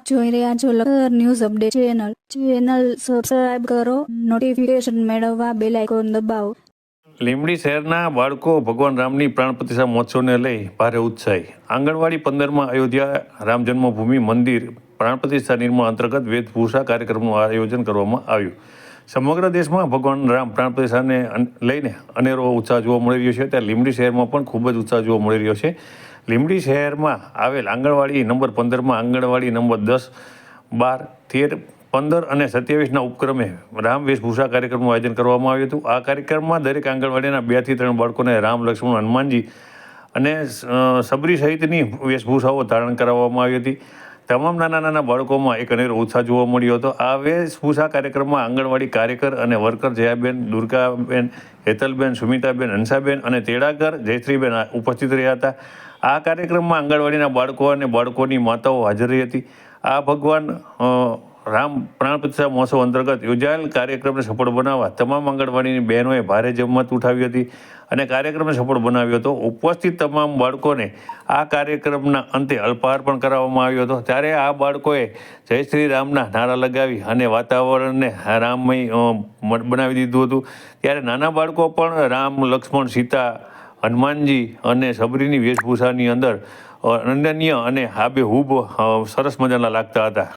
આપ જોઈ રહ્યા છો Lakhar news update channel. Channel subscribe કરો નોટિફિકેશન મેળવવા બેલ આઇકોન દબાવો. લીમડી શહેરના બાળકો ભગવાન રામની પ્રાણ પ્રતિષ્ઠા મહોત્સવને લઈ ભારે ઉત્સાહી. આંગણવાડી પંદરમાં અયોધ્યા રામ જન્મભૂમિ મંદિર પ્રાણ પ્રતિષ્ઠા નિર્માણ અંતર્ગત વેદભૂષા કાર્યક્રમનું આયોજન કરવામાં આવ્યું. સમગ્ર દેશમાં ભગવાન રામ પ્રાણ પ્રતિષ્ઠાને લઈને અનેરો ઉત્સાહ જોવા મળી રહ્યો છે. ત્યારે લીમડી શહેરમાં પણ ખૂબ જ ઉત્સાહ જોવા મળી રહ્યો છે. લીંબડી શહેરમાં આવેલ આંગણવાડી નંબર પંદરમાં આંગણવાડી નંબર દસ, બાર, તેર, પંદર અને સત્યાવીસના ઉપક્રમે રામ વેશભૂષા કાર્યક્રમનું આયોજન કરવામાં આવ્યું હતું. આ કાર્યક્રમમાં દરેક આંગણવાડીના બેથી ત્રણ બાળકોને રામ, લક્ષ્મણ, હનુમાનજી અને સબરી સહિતની વેશભૂષાઓ ધારણ કરાવવામાં આવી હતી. તમામ નાના નાના બાળકોમાં એક અનેરો ઉત્સાહ જોવા મળ્યો હતો. આ વેશભૂષા કાર્યક્રમમાં આંગણવાડી કાર્યકર અને વર્કર જયાબેન, દુર્ગાબેન, હેતલબેન, સુમિતાબેન, હંસાબેન અને તેડાગર, જયશ્રીબેન ઉપસ્થિત રહ્યા હતા. આ કાર્યક્રમમાં આંગણવાડીના બાળકો અને બાળકોની માતાઓ હાજર હતી. આ ભગવાન રામ પ્રાણ પ્રતિષ્ઠા મહોત્સવ અંતર્ગત યોજાયેલ કાર્યક્રમને સફળ બનાવવા તમામ આંગણવાડીની બહેનોએ ભારે જમત ઉઠાવી હતી અને કાર્યક્રમને સફળ બનાવ્યો હતો. ઉપસ્થિત તમામ બાળકોને આ કાર્યક્રમના અંતે અલ્પાહાર પણ કરાવવામાં આવ્યો હતો. ત્યારે આ બાળકોએ જય શ્રી રામના નારા લગાવી અને વાતાવરણને રામમય બનાવી દીધું હતું. ત્યારે નાના બાળકો પણ રામ, લક્ષ્મણ, સીતા હનુમાનજી અને સબરીની વેશભૂષાની અંદર અનન્ય અને હાબેહૂબ અ, સરસ મજાના લાગતા હતા.